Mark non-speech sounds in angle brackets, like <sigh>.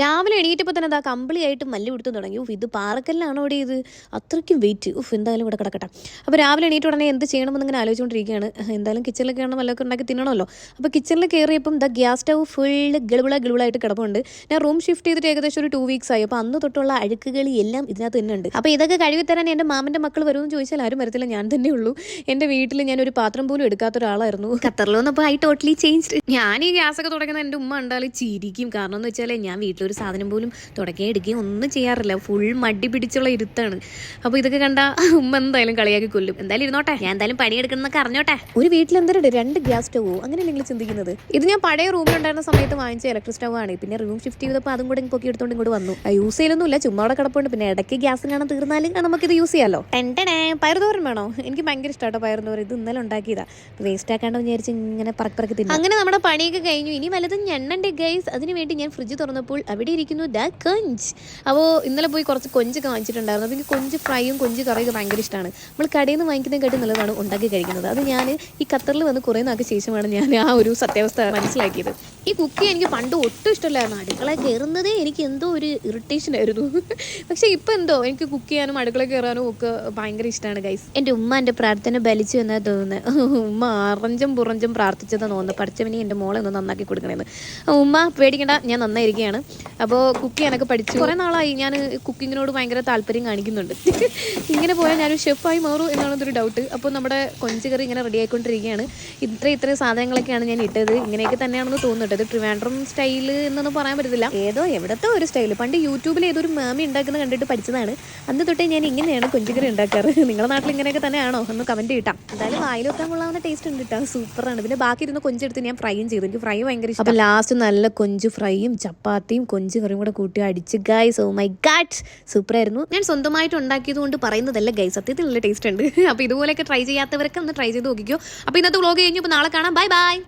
രാവിലെ എണീറ്റപ്പോൾ തന്നെ അതാ കമ്പിളിയായിട്ട് മല്ലി പിടുത്തം തുടങ്ങി. ഉഫ് ഇത് പാറക്കല്ലാണോ ഇവിടെ ഇത്? അത്രയ്ക്കും വെയിറ്റ് ഉഫ് എന്തായാലും ഇവിടെ കിടക്കട്ടെ. അപ്പോൾ രാവിലെ എണീറ്റ് ഉടനെ എന്ത് ചെയ്യണമെന്ന് ഇങ്ങനെ ആലോചിച്ചുകൊണ്ടിരിക്കുകയാണ് എന്തായാലും കിച്ചണിലൊക്കെ ആണെങ്കിൽ മല്ലൊക്കെ ഉണ്ടാക്കി തിന്നണമല്ലോ. അപ്പോൾ കിച്ചണിൽ കയറിയപ്പം ദ ഗ്യാസ് സ്റ്റൗ ഫുൾ ഗിളുള ഗിളുളായിട്ട് കിടപ്പുണ്ട്. ഞാൻ റൂം ഷിഫ്റ്റ് ചെയ്തിട്ട് ഏകദേശം ഒരു ടു വീക്സ് ആയി. അപ്പോൾ അന്ന് തൊട്ടുള്ള അഴുക്കുകൾ എല്ലാം ഇതിനകത്ത് തന്നെ ഉണ്ട് അപ്പോൾ ഇതൊക്കെ കഴുകി തരാൻ എന്റെ മാമന്റെ മക്കൾ വരുമെന്ന് ചോദിച്ചാൽ ആരും വരത്തില്ല. ഞാൻ തന്നെ ഉള്ളൂ. എന്റെ വീട്ടിൽ ഞാൻ ഒരു പാത്രം പോലും എടുക്കാത്ത ഒരാളായിരുന്നു. ഖത്തറിൽ വന്നപ്പോൾ ഐ ടോട്ടലി ചേഞ്ച് ഞാൻ ഈ ഗ്യാസ് ഒക്കെ തുടങ്ങുന്ന എന്റെ ഉമ്മ ഉണ്ടാൽ ചിരിക്കും. കാരണം എന്ന് വെച്ചാൽ ഞാൻ വീട്ടിലൊരു സാധനം പോലും തുടക്കുകയും എടുക്കുകയും ഒന്നും ചെയ്യാറില്ല. ഫുൾ മടി പിടിച്ചുള്ള ഇരുത്താണ് അപ്പോൾ ഇതൊക്കെ കണ്ട ഉമ്മ എന്തായാലും കളിയാക്കി കൊല്ലും. എന്തായാലും ഇരുന്നോട്ടെ. ഞാൻ എന്തായാലും പണിയെടുക്കണമെന്നൊക്കെ അറിഞ്ഞോട്ടെ. ഒരു വീട്ടിൽ എന്തൊരു രണ്ട് ഗ്യാസ് സ്റ്റവോ? അങ്ങനെ നിങ്ങൾ ചിന്തിക്കുന്നത്? ഇത് ഞാൻ പഴയ റൂമിൽ ഉണ്ടായിരുന്ന സമയത്ത് വാങ്ങിച്ച ഇലക്ട്രിക് സ്റ്റവ് ആണ്. പിന്നെ റൂം ഷിഫ്റ്റ് ചെയ്തപ്പോൾ അതും കൂടെ പൊക്കി എടുത്തോണ്ട് ഇങ്ങോട്ട് വന്നു. യൂസ് ചെയ്യലൊന്നുമില്ല. ചുമ്മാ അവിടെ കിടപ്പുണ്ട്. പിന്നെ ഇടയ്ക്ക് ഗ്യാസ് കാണാൻ നമുക്ക് ഇത് യൂസ് ചെയ്യാമല്ലോ ടെന്റണേ പയറുതോരൻ വേണോ? എനിക്ക് ഭയങ്കര ഇഷ്ടമാട്ടോ പയറുതോരൻ ഇത് ഇന്നലെ ഉണ്ടാക്കിയതാ. വേസ്റ്റ് ആക്കാണ്ട് വിചാരിച്ച് ഇങ്ങനെ പറക്ക് പറക്കി തിന്നു. അങ്ങനെ നമ്മുടെ പണിയൊക്കെ കഴിഞ്ഞു. ഇനി വലതും ഞണ്ണണ്ടേ ഗൈസ് അതിന് വേണ്ടി ഞാൻ ഫ്രിഡ്ജ് തുറന്നപ്പോൾ അവിടെ ഇരിക്കുന്നു ദ കൊഞ്ച്. അപ്പോൾ ഇന്നലെ പോയി കുറച്ച് കൊഞ്ച് കാണിച്ചിട്ടുണ്ടായിരുന്നു അപ്പോൾ എനിക്ക് കൊഞ്ച് ഫ്രൈയും കൊഞ്ച് കറിയൊക്കെ ഭയങ്കര ഇഷ്ടമാണ് നമ്മൾ കടയിൽ നിന്ന് വാങ്ങിക്കുന്നതിനെക്കാട്ടി നല്ലതാണ് ഉണ്ടാക്കി കഴിക്കുന്നത്. അത് ഞാൻ ഈ ഖത്തറിൽ വന്ന് കുറേ നാൾക്ക് ശേഷമാണ് ഞാൻ ആ ഒരു സത്യാവസ്ഥ മനസ്സിലാക്കിയത്. ഈ കുക്കി എനിക്ക് പണ്ട് ഒട്ടും ഇഷ്ടമല്ലായിരുന്നു. അടുക്കള കയറുന്നതേ എനിക്ക് എന്തോ ഒരു ഇറിറ്റേഷൻ ആയിരുന്നു. പക്ഷേ ഇപ്പം എന്തോ? എനിക്ക് കുക്ക് ചെയ്യാനും അടുക്കള കയറാനും ഒക്കെ ഭയങ്കര ഇഷ്ടമാണ് ഗൈസ് എന്റെ ഉമ്മ എന്റെ പ്രാർത്ഥന ബലിച്ചു എന്നാ തോന്നുന്നത് ഉമ്മ അറഞ്ചും പുറഞ്ചും പ്രാർത്ഥിച്ചതെന്ന് തോന്നുന്നു. പഠിച്ചവനെ എന്റെ മോളെ ഒന്ന് നന്നാക്കി കൊടുക്കണമെന്ന് ഉമ്മ പേടിക്കണ്ട. ഞാൻ നന്നായിരിക്കുകയാണ് അപ്പോൾ കുക്ക് ചെയ്യാനൊക്കെ പഠിച്ചു. കുറേ നാളായി ഞാൻ കുക്കിങ്ങിനോട് ഭയങ്കര താല്പര്യം കാണിക്കുന്നുണ്ട്. <laughs> ഇങ്ങനെ പോയാൽ ഞാനൊരു ഷെഫായി മാറും എന്നുള്ളതൊരു ഡൗട്ട് അപ്പോൾ നമ്മുടെ കൊഞ്ച് കറി ഇങ്ങനെ റെഡി ആയിക്കൊണ്ടിരിക്കുകയാണ്. ഇത്ര ഇത്രയും സാധനങ്ങളൊക്കെയാണ് ഞാൻ ഇട്ടത്. ഇങ്ങനെയൊക്കെ തന്നെയാണെന്ന് തോന്നുന്നുണ്ട്. ഇത് ട്രിവാൻഡ്രം സ്റ്റൈൽ എന്നൊന്നും പറയാൻ പറ്റത്തില്ല. ഏതോ എവിടത്തെ ഒരു സ്റ്റൈൽ പണ്ട് യൂട്യൂബിൽ ഏതൊരു മാമി ഉണ്ടാക്കുന്നത് കണ്ടിട്ട് പഠിച്ചതാണ്. അന്ന് തൊട്ടേ ഞാൻ ഇങ്ങനെയാണ് കൊഞ്ചുകറി ഉണ്ടാക്കാറ്. <laughs> നിങ്ങളുടെ നാട്ടിൽ ഇങ്ങനെയൊക്കെ തന്നെയാണോ? ഒന്ന് കമന്റ് കിട്ടാം എന്തായാലും വായിൽ വെക്കാൻ കൊള്ളാവുന്ന ടേസ്റ്റ് ഉണ്ട് കേട്ടോ സൂപ്പറാണ്. പിന്നെ ബാക്കി ഇരുന്ന് കൊഞ്ചെടുത്ത് ഞാൻ ഫ്രൈയും ചെയ്തു. എനിക്ക് ഫ്രൈ ഭയങ്കര ഇഷ്ടം. അപ്പോൾ ലാസ്റ്റ് നല്ല കൊഞ്ച് ഫ്രൈയും ചപ്പാത്തിയും കൊഞ്ച് കറിയും കൂടെ കൂട്ടി അടിച്ച് ഗൈസ് ഓ മൈ ഗാഡ് സൂപ്പറായിരുന്നു. ഞാൻ സ്വന്തമായിട്ട് ഉണ്ടാക്കിയത് കൊണ്ട് പറയുന്നതല്ല ഗൈസ് സത്യത്തിൽ നല്ല ടേസ്റ്റ് ഉണ്ട്. അപ്പോൾ ഇതുപോലെയൊക്കെ ട്രൈ ചെയ്യാത്തവരൊക്കെ ഒന്ന് ട്രൈ ചെയ്ത് നോക്കിക്കോ. അപ്പോൾ ഇന്നത്തെ വ്ളോഗ് കഴിഞ്ഞു അപ്പോൾ നാളെ കാണാം. Bye bye